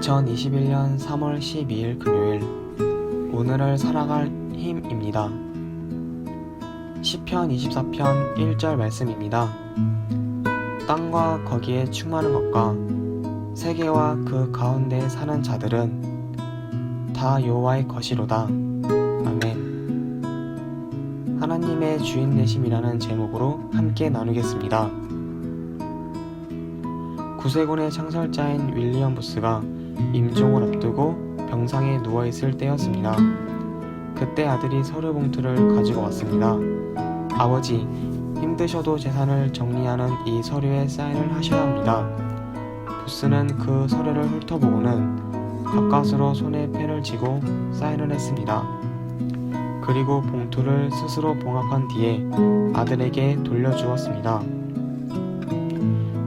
2021년 3월 12일 금요일 오늘을 살아갈 힘입니다. 시편 24편 1절 말씀입니다. 땅과 거기에 충만한 것과 세계와 그 가운데 사는 자들은 다 여호와의 것이로다. 아멘. 하나님의 주인 되심이라는 제목으로 함께 나누겠습니다. 구세군의 창설자인 윌리엄 부스가 임종을 앞두고 병상에 누워있을 때였습니다. 그때 아들이 서류 봉투를 가지고 왔습니다. 아버지, 힘드셔도 재산을 정리하는 이 서류에 사인을 하셔야 합니다. 부스는 그 서류를 훑어보고는 가까스로 손에 펜을 쥐고 사인을 했습니다. 그리고 봉투를 스스로 봉합한 뒤에 아들에게 돌려주었습니다.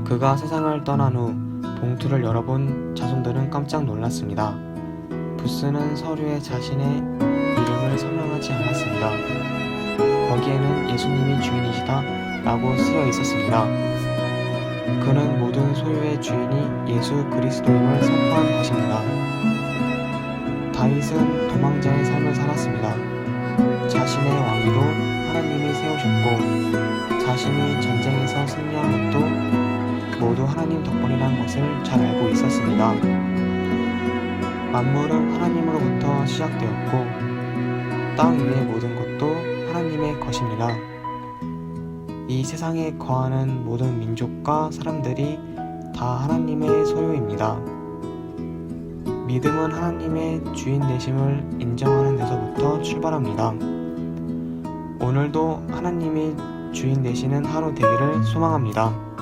그가 세상을 떠난 후 봉투를 열어본 자손들은 깜짝 놀랐습니다. 부스는 서류에 자신의 이름을 설명하지 않았습니다. 거기에는 예수님이 주인이시다 라고 쓰여 있었습니다. 그는 모든 소유의 주인이 예수 그리스도임을 선포한 것입니다. 다윗은 도망자의 삶을 살았습니다. 자신의 왕위도 하나님이 세우셨고 자신이 전쟁에서 승리한 것도 모두 하나님 덕분이라는 것을 잘 알고 있었습니다. 만물은 하나님으로부터 시작되었고 땅 위의 모든 것도 하나님의 것입니다. 이 세상에 거하는 모든 민족과 사람들이 다 하나님의 소유입니다. 믿음은 하나님의 주인 되심을 인정하는 데서부터 출발합니다. 오늘도 하나님이 주인 되시는 하루 되기를 소망합니다.